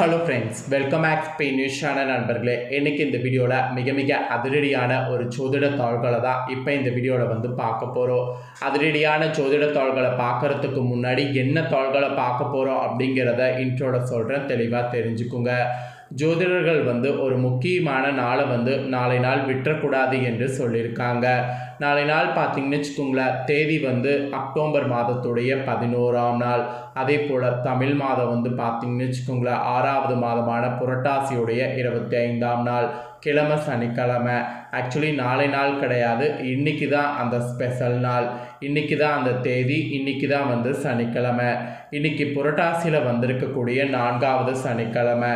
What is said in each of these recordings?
Hello friends welcome back பே நியூஸான நண்பர்களே. இன்றைக்கி இந்த வீடியோவில் மிக மிக அதிரடியான ஒரு ஜோதிட தாள்களை தான் இப்போ இந்த வீடியோவில் வந்து பார்க்க போகிறோம் அதிரடியான ஜோதிட தாள்களை பார்க்கறதுக்கு முன்னாடி என்ன தாள்களை பார்க்க போகிறோம் அப்படிங்கிறத இன்ட்ரோட சொல்கிறேன் தெளிவாக தெரிஞ்சுக்குங்க. ஜோதிடர்கள் வந்து ஒரு முக்கியமான நாளை வந்து நாளை நாள் விட்டுறக்கூடாது என்று சொல்லியிருக்காங்க. நாளை நாள் பார்த்தீங்கன்னு வச்சுக்கோங்களேன் தேதி வந்து அக்டோபர் மாதத்துடைய பதினோராம் நாள். அதே போல் தமிழ் மாதம் வந்து பார்த்தீங்கன்னு வச்சுக்கோங்களேன் ஆறாவது மாதமான புரட்டாசியுடைய இருபத்தி ஐந்தாம் நாள் கிழமை சனிக்கிழமை. ஆக்சுவலி நாளை நாள் கிடையாது இன்னைக்கு தான் அந்த ஸ்பெஷல் நாள். இன்னைக்கு தான் அந்த தேதி இன்னைக்கு தான் வந்து சனிக்கிழமை. இன்னைக்கு புரட்டாசியில் வந்திருக்கக்கூடிய நான்காவது சனிக்கிழமை.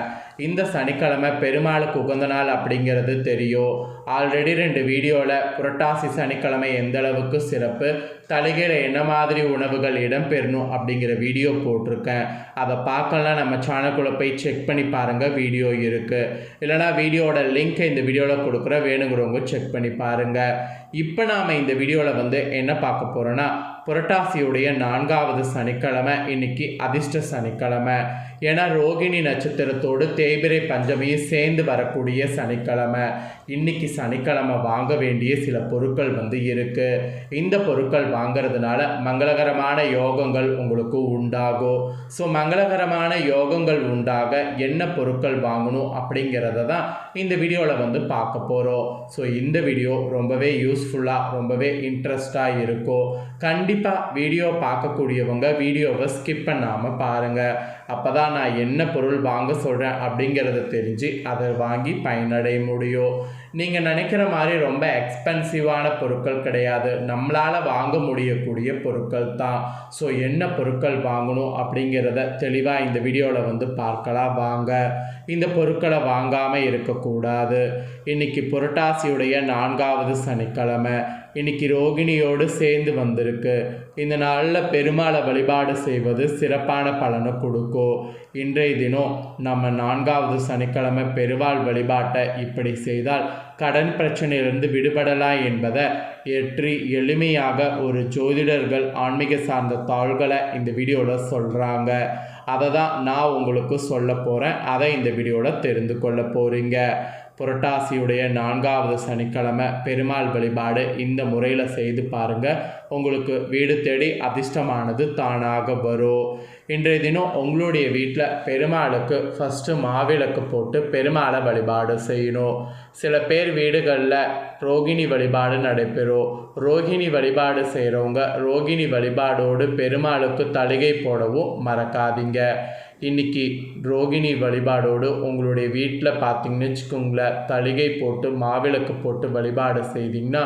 இந்த சனிக்கிழமை பெருமாளுக்கு உகந்த நாள் அப்படிங்கிறது தெரியும். ஆல்ரெடி ரெண்டு வீடியோவில் புரட்டாசி சனிக்கிழமை எந்த அளவுக்கு சிறப்பு தலைகையில் என்ன மாதிரி உணவுகள் இடம்பெறணும் அப்படிங்கிற வீடியோ போட்டிருக்கேன். அதை பார்க்கலாம் நம்ம சேனலுக்குள்ளே போய் செக் பண்ணி பாருங்கள் வீடியோ இருக்குது இல்லைனா வீடியோவோட லிங்க்கை இந்த வீடியோவில் கொடுக்குற வேணுங்கிறவங்க செக் பண்ணி பாருங்கள் இப்போ நாம் இந்த வீடியோவில் வந்து என்ன பார்க்க போகிறோன்னா புரட்டாசியுடைய நான்காவது சனிக்கிழமை இன்னைக்கு அதிர்ஷ்ட சனிக்கிழமை. ஏன்னா ரோகிணி நட்சத்திரத்தோடு தேய்பிரை பஞ்சமியும் சேர்ந்து வரக்கூடிய சனிக்கிழமை. இன்னைக்கு சனிக்கிழமை வாங்க வேண்டிய சில பொருட்கள் வந்து இருக்கு. இந்த பொருட்கள் வாங்குறதுனால மங்களகரமான யோகங்கள் உங்களுக்கு உண்டாகும். ஸோ மங்களகரமான யோகங்கள் உண்டாக என்ன பொருட்கள் வாங்கணும் அப்படிங்கிறத தான் இந்த வீடியோவில் வந்து பார்க்க போகிறோம் ஸோ இந்த வீடியோ ரொம்பவே யூஸ்ஃபுல்லாக ரொம்பவே இன்ட்ரெஸ்டாக இருக்கும். கண்டிப்பாக கண்டிப்பாக வீடியோ பார்க்கக்கூடியவங்க வீடியோவை ஸ்கிப் பண்ணாமல் பாருங்கள் அப்போ தான் நான் என்ன பொருள் வாங்க சொல்கிறேன் அப்படிங்கிறத தெரிஞ்சு அதை வாங்கி பயனடைய முடியும். நீங்கள் நினைக்கிற மாதிரி ரொம்ப எக்ஸ்பென்சிவான பொருட்கள் கிடையாது. நம்மளால் வாங்க முடியக்கூடிய பொருட்கள் தான். ஸோ என்ன பொருட்கள் வாங்கணும் அப்படிங்கிறத தெளிவாக இந்த வீடியோவில் வந்து பார்க்கலாம். வாங்க. இந்த பொருட்களை வாங்காமல் இருக்கக்கூடாது. இன்னைக்கு புரட்டாசியுடைய நான்காவது சனிக்கிழமை. இன்னைக்கு ரோகிணியோடு சேர்ந்து வந்திருக்கு. இந்த நாளில் பெருமாளை வழிபாடு செய்வது சிறப்பான பலனை கொடுக்கும். இன்றைய தினம் நம்ம நான்காவது சனிக்கிழமை பெருவாள் வழிபாட்டை இப்படி செய்தால் கடன் பிரச்சனையிலிருந்து விடுபடலாம் என்பதை ஏற்றி எளிமையாக ஒரு ஜோதிடர்கள் ஆன்மீக சார்ந்த தாள்களை இந்த வீடியோவில் சொல்கிறாங்க அதை தான் நான் உங்களுக்கு சொல்ல போகிறேன் அதை இந்த வீடியோவில் தெரிந்து கொள்ள போகிறீங்க புரட்டாசியுடைய நான்காவது சனிக்கிழமை பெருமாள் வழிபாடு இந்த முறையில் செய்து பாருங்கள் உங்களுக்கு வீடு தேடி அதிர்ஷ்டமானது தானாக வரும். இன்றைய தினம் உங்களுடைய வீட்டில் பெருமாளுக்கு ஃபஸ்ட்டு மாவிளக்கு போட்டு பெருமாளை வழிபாடு செய்யணும். சில பேர் வீடுகளில் ரோகிணி வழிபாடு நடைபெறும். ரோகிணி வழிபாடு செய்கிறவங்க ரோகிணி வழிபாடோடு பெருமாளுக்கு தலிகை போடவும் மறக்காதீங்க. இன்னைக்கு ரோகிணி வழிபாடோடு உங்களுடைய வீட்டில் பார்த்தீங்கன்னு வச்சுக்கோங்களேன் தளிகை போட்டு மாவிளக்கு போட்டு வழிபாடு செய்தீங்கன்னா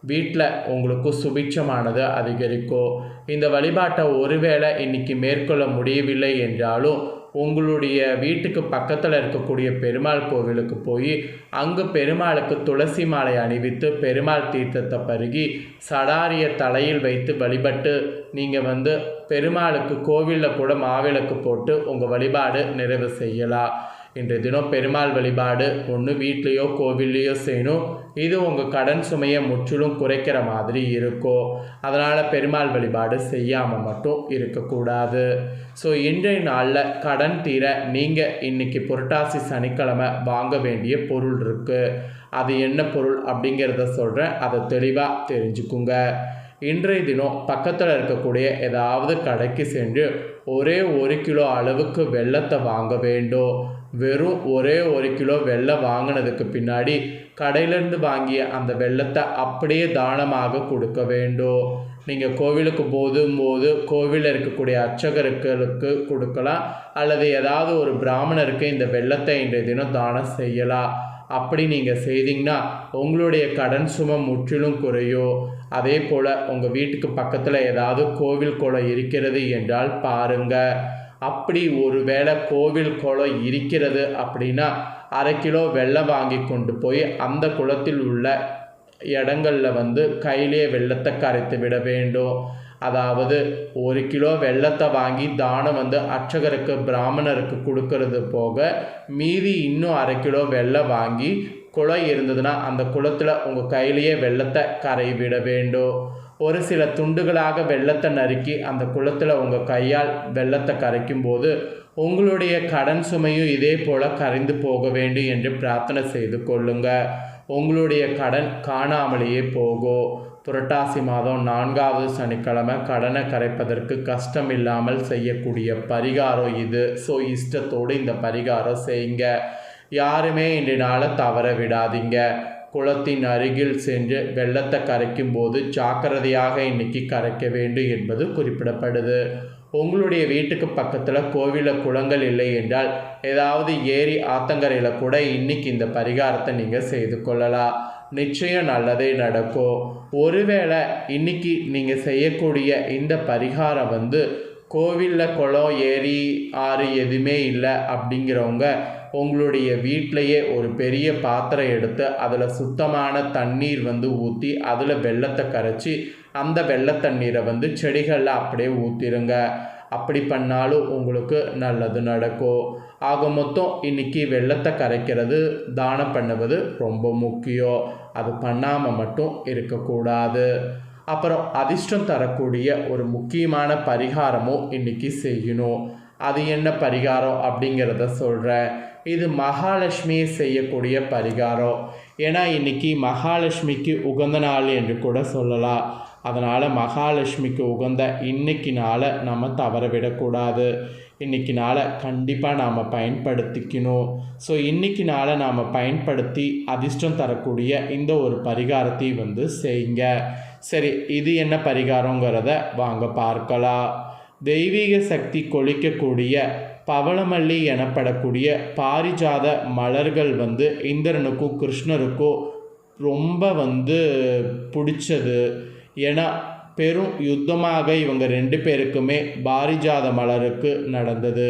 வீட்டில் உங்களுக்கு சுபிட்சமானது அதிகரிக்கும். இந்த வழிபாட்டை ஒருவேளை இன்றைக்கி மேற்கொள்ள முடியவில்லை என்றாலும் உங்களுடைய வீட்டுக்கு பக்கத்தில் இருக்கக்கூடிய பெருமாள் கோவிலுக்கு போய் அங்கு பெருமாளுக்கு துளசி மாலை அணிவித்து பெருமாள் தீர்த்தத்தை பருகி சடாரிய தலையில் வைத்து வழிபட்டு நீங்கள் வந்து பெருமாளுக்கு கோவிலில் கூட மாவிளக்கு போட்டு உங்கள் வழிபாடு நிறைவு செய்யலாம். இன்றைய தினம் பெருமாள் வழிபாடு ஒன்று வீட்லேயோ கோவில்லையோ செய்யணும். இது உங்கள் கடன் சுமையை முற்றிலும் குறைக்கிற மாதிரி இருக்கும். அதனால் பெருமாள் வழிபாடு செய்யாமல் மட்டும் இருக்கக்கூடாது. ஸோ இன்றைய நாளில் கடன் தீர நீங்கள் இன்னைக்கு புரட்டாசி சனிக்கிழமை வாங்க வேண்டிய பொருள் இருக்குது அது என்ன பொருள் அப்படிங்கிறத சொல்கிறேன் அதை தெளிவாக தெரிஞ்சுக்குங்க. இன்றைய தினம் பக்கத்தில் இருக்கக்கூடிய ஏதாவது கடைக்கு சென்று ஒரே ஒரு கிலோ அளவுக்கு வெள்ளத்தை வாங்க வேண்டும். வெறும் ஒரே ஒரு கிலோ வெள்ளம் வாங்கினதுக்கு பின்னாடி கடையிலேருந்து வாங்கிய அந்த வெள்ளத்தை அப்படியே தானமாக கொடுக்க வேண்டும். நீங்கள் கோவிலுக்கு போதும் போது கோவிலில் இருக்கக்கூடிய அர்ச்சகர்களுக்கு கொடுக்கலாம். அல்லது ஏதாவது ஒரு பிராமணருக்கு இந்த வெள்ளத்தை இன்றைய தினம் தானம் செய்யலாம். அப்படி நீங்கள் செய்தீங்கன்னா உங்களுடைய கடன் சுமை முற்றிலும் குறையும் அதே போல் உங்கள் வீட்டுக்கு பக்கத்தில் ஏதாவது கோவில் குளம் இருக்கிறது என்றால் பாருங்கள் அப்படி ஒரு வேளை கோவில் குளம் இருக்கிறது அப்படின்னா அரை கிலோ வெள்ளம் வாங்கி கொண்டு போய் அந்த குளத்தில் உள்ள இடங்களில் வந்து கையிலேயே வெள்ளத்தை கரைத்து விட வேண்டும். அதாவது ஒரு கிலோ வெள்ளத்தை வாங்கி தானம் வந்து அர்ச்சகருக்கு பிராமணருக்கு கொடுக்கறது போக மீதி இன்னும் அரை கிலோ வெள்ளம் வாங்கி குளம் இருந்ததுன்னா அந்த குளத்தில் உங்கள் கையிலேயே வெள்ளத்தை கரை விட வேண்டும். ஒரு சில துண்டுகளாக வெள்ளத்தை நறுக்கி அந்த குளத்தில் உங்கள் கையால் வெள்ளத்தை கரைக்கும் போது உங்களுடைய கடன் சுமையும் இதே போல் கரைந்து போக வேண்டும் என்று பிரார்த்தனை செய்து கொள்ளுங்கள் உங்களுடைய கடன் காணாமலேயே போகும். புரட்டாசி மாதம் நான்காவது சனிக்கிழமை கடனை கரைப்பதற்கு கஷ்டம் இல்லாமல் செய்யக்கூடிய பரிகாரம் இது. ஸோ இஷ்டத்தோடு இந்த பரிகாரம் செய்யுங்க. யாருமே இன்றினால நாளை தவற விடாதீங்க. குளத்தின் அருகில் சென்று வெள்ளத்தை கரைக்கும் போது ஜாக்கிரதையாக இன்னைக்கு கரைக்க வேண்டும் என்பது குறிப்பிடப்படுது. உங்களுடைய வீட்டுக்கு பக்கத்தில் கோவிலில் குளங்கள் இல்லை என்றால் ஏதாவது ஏரி ஆத்தங்கரையில் கூட இன்னைக்கு இந்த பரிகாரத்தை நீங்கள் செய்து கொள்ளலாம். நிச்சயம் நல்லதே நடக்கும் ஒருவேளை இன்னைக்கு நீங்கள் செய்யக்கூடிய இந்த பரிகாரம் வந்து கோவிலில் குளம் ஏரி ஆறு எதுவுமே இல்லை அப்படிங்கிறவங்க உங்களுடைய வீட்டிலையே ஒரு பெரிய பாத்திரம் எடுத்து அதில் சுத்தமான தண்ணீர் வந்து ஊற்றி அதில் வெள்ளத்தை கரைச்சி அந்த வெள்ளை தண்ணீரை வந்து செடிகளில் அப்படியே ஊற்றிருங்க அப்படி பண்ணாலும் உங்களுக்கு நல்லது நடக்கும் ஆக மொத்தம் இன்னைக்கு வெள்ளத்தை கரைக்கிறது தானம் பண்ணுவது ரொம்ப முக்கியம். அது பண்ணாமல் மட்டும் இருக்கக்கூடாது. அப்புறம் அதிர்ஷ்டம் தரக்கூடிய ஒரு முக்கியமான பரிகாரமும் இன்னைக்கு செய்யணும். அது என்ன பரிகாரம் அப்படிங்கிறத சொல்கிறேன் இது மகாலட்சுமியை செய்யக்கூடிய பரிகாரம். ஏன்னா இன்னைக்கு மகாலட்சுமிக்கு உகந்த நாள் என்று கூட சொல்லலாம். அதனால் மகாலட்சுமிக்கு உகந்த இன்னைக்கு நாளை நம்ம தவற விடக்கூடாது. இன்றைக்கி நாளை கண்டிப்பாக நாம் பயன்படுத்திக்கணும். ஸோ இன்றைக்கி நாளை நாம் பயன்படுத்தி அதிர்ஷ்டம் தரக்கூடிய இந்த ஒரு பரிகாரத்தை வந்து செய்யுங்க. சரி இது என்ன பரிகாரங்கிறத வாங்க பார்க்கலாம். தெய்வீக சக்தி கொளிக்கக்கூடிய பவளமல்லி எனப்படக்கூடிய பாரிஜாத மலர்கள் வந்து இந்திரனுக்கும் கிருஷ்ணருக்கும் ரொம்ப வந்து பிடிச்சது. ஏன்னா பெரும் யுத்தமாக இவங்க ரெண்டு பேருக்குமே பாரிஜாத மலருக்கு நடந்தது.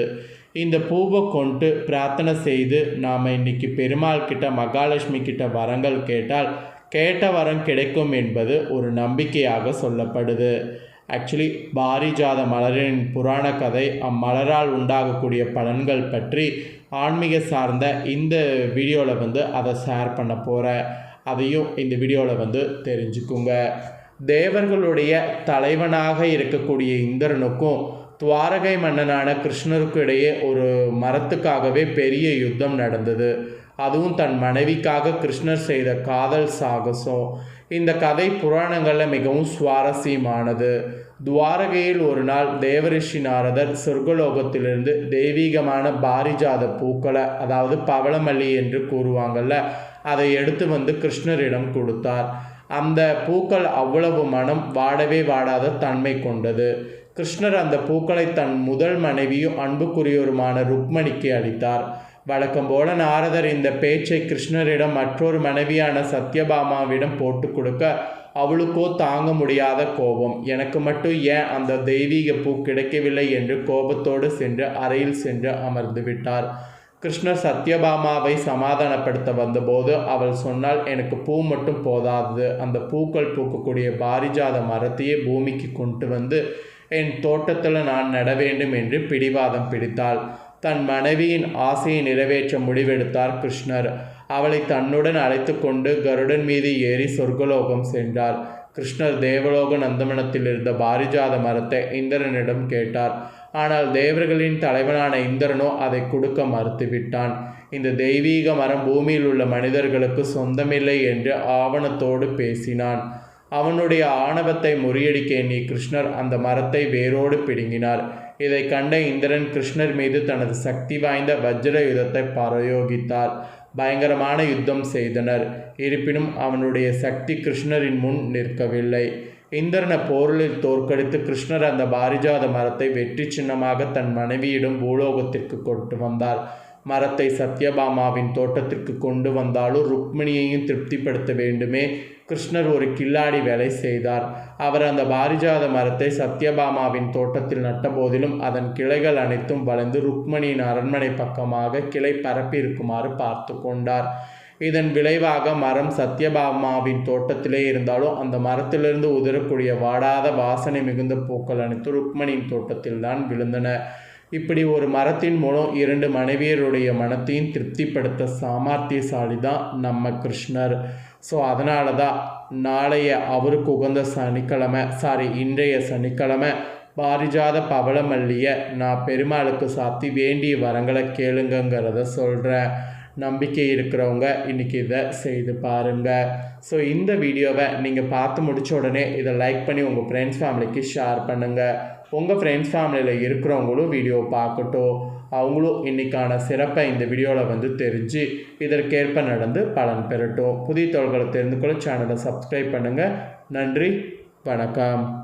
இந்த பூவை கொண்டு பிரார்த்தனை செய்து நாம் இன்னைக்கு பெருமாள் கிட்ட மகாலட்சுமி கிட்ட வரங்கள் கேட்டால் கேட்ட வரம் கிடைக்கும் என்பது ஒரு நம்பிக்கையாக சொல்லப்படுது. ஆக்சுவலி பாரிஜாத மலரின் புராண கதை அம்மலரால் உண்டாகக்கூடிய பலன்கள் பற்றி ஆன்மீக சார்ந்த இந்த வீடியோவில் வந்து அதை ஷேர் பண்ண போகிறேன் அதையும் இந்த வீடியோவில் வந்து தெரிஞ்சுக்குங்க. தேவர்களுடைய தலைவனாக இருக்கக்கூடிய இந்திரனுக்கும் துவாரகை மன்னனான கிருஷ்ணருக்கும் இடையே ஒரு மரத்துக்காகவே பெரிய யுத்தம் நடந்தது. அதுவும் தன் மனைவிக்காக கிருஷ்ணர் செய்த காதல் சாகசம். இந்த கதை புராணங்களில் மிகவும் சுவாரஸ்யமானது. துவாரகையில் ஒரு நாள் தேவரிஷி நாரதர் சொர்க்கலோகத்திலிருந்து தெய்வீகமான பாரிஜாத பூக்களை அதாவது பவளமல்லி என்று கூறுவாங்கள்ல அதை எடுத்து வந்து கிருஷ்ணரிடம் கொடுத்தார். அந்த பூக்கள் அவ்வளவு மனம் வாடவே வாடாத தன்மை கொண்டது. கிருஷ்ணர் அந்த பூக்களை தன் முதல் மனைவியும் அன்புக்குரியவருமான ருக்மணிக்கு அளித்தார். வழக்கம் போல நாரதர் இந்த பேச்சை கிருஷ்ணரிடம் மற்றொரு மனைவியான சத்யபாமாவிடம் போட்டு கொடுக்க அவளுக்கோ தாங்க முடியாத கோபம். எனக்கு மட்டும் ஏன் அந்த தெய்வீக பூ கிடைக்கவில்லை என்று கோபத்தோடு சென்று அறையில் சென்று அமர்ந்து விட்டார். கிருஷ்ணர் சத்யபாமாவை சமாதானப்படுத்த வந்தபோது அவள் சொன்னால் எனக்கு பூ மட்டும் போதாது. அந்த பூக்கள் பூக்கக்கூடிய பாரிஜாத மரத்தையே பூமிக்கு கொண்டு வந்து என் தோட்டத்தில் நான் நட வேண்டும் என்று பிடிவாதம் பிடித்தாள். தன் மனைவியின் ஆசையை நிறைவேற்ற முடிவெடுத்தார் கிருஷ்ணர். அவளை தன்னுடன் அழைத்து கொண்டு கருடன் மீது ஏறி சொர்க்கலோகம் சென்றார். கிருஷ்ணர் தேவலோக நந்தமனத்தில் இருந்த பாரிஜாத மரத்தை இந்திரனிடம் கேட்டார். ஆனால் தேவர்களின் தலைவனான இந்திரனோ அதை கொடுக்க மறுத்துவிட்டான். இந்த தெய்வீக மரம் பூமியில் உள்ள மனிதர்களுக்கு சொந்தமில்லை என்று ஆவணத்தோடு பேசினான். அவனுடைய ஆணவத்தை முறியடிக்க எண்ணி கிருஷ்ணர் அந்த மரத்தை வேரோடு பிடுங்கினார். இதை கண்ட இந்திரன் கிருஷ்ணர் மீது தனது சக்தி வாய்ந்த வஜ்ர யுதத்தை பிரயோகித்தார். பயங்கரமான யுத்தம் செய்தனர். இருப்பினும் அவனுடைய சக்தி கிருஷ்ணரின் முன் நிற்கவில்லை. இந்திரனை போரில் தோற்கடித்து கிருஷ்ணர் அந்த பாரிஜாத மரத்தை வெற்றி சின்னமாக தன் மனைவியிடம் பூலோகத்திற்கு கொண்டு வந்தார். மரத்தை சத்யபாமாவின் தோட்டத்திற்கு கொண்டு வந்தாலும் ருக்மிணியையும் திருப்திப்படுத்த வேண்டுமே. கிருஷ்ணர் ஒரு கில்லாடி வேலை செய்தார். அவர் அந்த பாரிஜாத மரத்தை சத்யபாமாவின் தோட்டத்தில் நட்டபோதிலும் அதன் கிளைகள் அனைத்தும் வளைந்து ருக்மணியின் அரண்மனை பக்கமாக கிளை பரப்பி இருக்குமாறு பார்த்து கொண்டார். இதன் விளைவாக மரம் சத்யபாமாவின் தோட்டத்திலே இருந்தாலும் அந்த மரத்திலிருந்து உதிரக்கூடிய வாடாத வாசனை மிகுந்த பூக்கள் அனைத்து ருக்மணியின் தோட்டத்தில்தான் விழுந்தன. இப்படி ஒரு மரத்தின் மூலம் இரண்டு மனைவியருடைய மனத்தையும் திருப்திப்படுத்த சாமர்த்தியசாலி தான் நம்ம கிருஷ்ணர். ஸோ அதனால தான் நாளைய அவருக்கு உகந்த சனிக்கிழமை சாரி இன்றைய சனிக்கிழமை பாரிஜாத பவளமல்லியை நான் பெருமாளுக்கு சாத்தி வேண்டிய வரங்களை கேளுங்கங்கிறத சொல்கிறேன் நம்பிக்கை இருக்கிறவங்க இன்றைக்கி இதை செய்து பாருங்கள் ஸோ இந்த வீடியோவை நீங்கள் பார்த்து முடிச்ச உடனே இதை லைக் பண்ணி உங்கள் ஃப்ரெண்ட்ஸ் ஃபேமிலிக்கு ஷேர் பண்ணுங்கள் உங்கள் ஃப்ரெண்ட்ஸ் ஃபேமிலியில் இருக்கிறவங்களும் வீடியோ பார்க்கட்டும். அவங்களும் இன்றைக்கான சிறப்பை இந்த வீடியோவில் வந்து தெரிஞ்சு இதற்கேற்ப நடந்து பலன் பெறட்டும். புதிய தொழில்களை தெரிந்து கொள்ள சேனலை சப்ஸ்கிரைப் பண்ணுங்கள் நன்றி வணக்கம்.